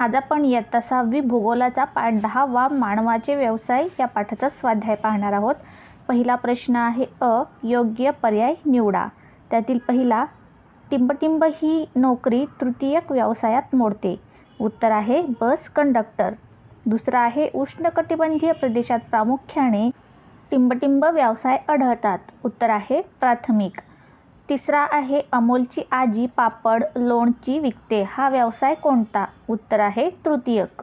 आज आपण इयत्ता सहावी भूगोलाचा पाठ दहा वा मानवाचे व्यवसाय या पाठाचा स्वाध्याय पाहणार आहोत. पहिला प्रश्न आहे अ योग्य पर्याय निवडा. त्यातील पहिला टिंबटिंब ही नोकरी तृतीयक व्यवसायात मोडते. उत्तर आहे बस कंडक्टर. दुसरा आहे उष्णकटिबंधीय प्रदेशात प्रामुख्याने टिंबटिंब व्यवसाय आढळतात. उत्तर आहे प्राथमिक. तिसरा आहे अमोलची आजी पापड लोणची विकते. हा व्यवसाय कोणता? उत्तर आहे तृतीयक.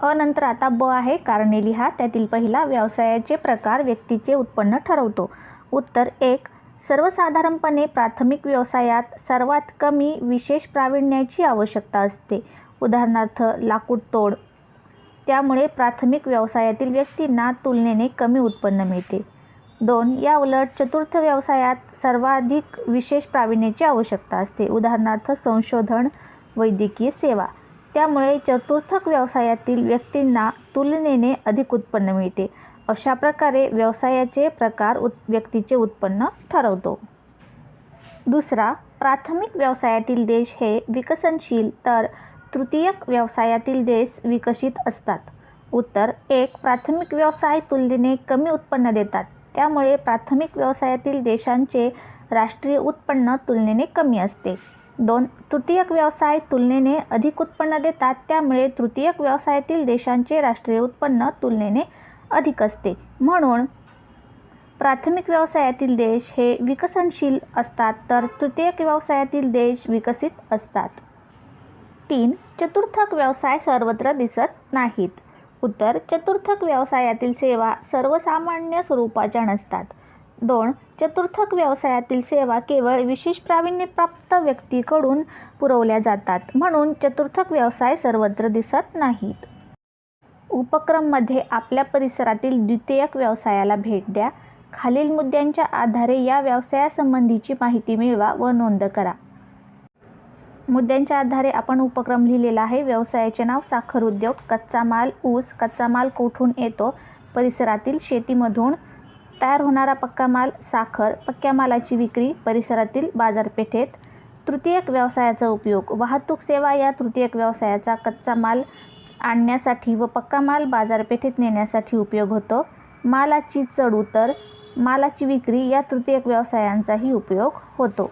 अनंतर आता ब आहे कारणे लिहा त्यातील पहिला व्यवसायाचे प्रकार व्यक्तीचे उत्पन्न ठरवतो. उत्तर एक सर्वसाधारणपणे प्राथमिक व्यवसायात सर्वात कमी विशेष प्रावीण्याची आवश्यकता असते. उदाहरणार्थ लाकूड तोड. त्यामुळे प्राथमिक व्यवसायातील व्यक्तींना तुलनेने कमी उत्पन्न मिळते. दोन या उलट चतुर्थ व्यवसायात सर्वाधिक विशेष प्रावीण्याची आवश्यकता असते. उदाहरणार्थ संशोधन वैद्यकीय सेवा. त्यामुळे चतुर्थक व्यवसायातील व्यक्तींना तुलनेने अधिक उत्पन्न मिळते. अशा प्रकारे व्यवसायाचे प्रकार उत् व्यक्तीचे उत्पन्न ठरवतो. दुसरा प्राथमिक व्यवसायातील देश हे विकसनशील तर तृतीयक व्यवसायातील देश विकसित असतात. उत्तर एक प्राथमिक व्यवसाय तुलनेने कमी उत्पन्न देतात. त्यामुळे प्राथमिक व्यवसायातील देशांचे राष्ट्रीय उत्पन्न तुलनेने कमी असते. दोन तृतीयक व्यवसाय तुलनेने अधिक उत्पन्न देतात त्यामुळे तृतीयक व्यवसायातील देशांचे राष्ट्रीय उत्पन्न तुलनेने अधिक असते. म्हणून प्राथमिक व्यवसायातील देश हे विकसनशील असतात तर तृतीयक व्यवसायातील देश विकसित असतात. तीन चतुर्थक व्यवसाय सर्वत्र दिसत नाहीत. उत्तर चतुर्थक व्यवसायातील सेवा सर्वसामान्य स्वरूपाच्या नसतात. दोन चतुर्थक व्यवसायातील सेवा केवळ विशेष प्रावीण्यप्राप्त व्यक्तीकडून पुरवल्या जातात म्हणून चतुर्थक व्यवसाय सर्वत्र दिसत नाहीत. उपक्रममध्ये आपल्या परिसरातील द्वितीयक व्यवसायाला भेट द्या. खालील मुद्द्यांच्या आधारे या व्यवसायासंबंधीची माहिती मिळवा व नोंद करा. मुद्द्यांच्या आधारे आपण उपक्रम लिहिलेला आहे. व्यवसायाचे नाव साखर उद्योग. कच्चा माल ऊस. कच्चा माल कोठून येतो? परिसरातील शेतीमधून तयार होणारा पक्का माल साखर पक्क्या मालाची विक्री परिसरातील बाजारपेठेत तृतीयक व्यवसायाचा उपयोग. वाहतूक सेवा या तृतीयक व्यवसायाचा कच्चा माल आणण्यासाठी व पक्का माल बाजारपेठेत नेण्यासाठी उपयोग होतो. मालाची चढउतर मालाची विक्री या तृतीयक व्यवसायांचाही उपयोग होतो.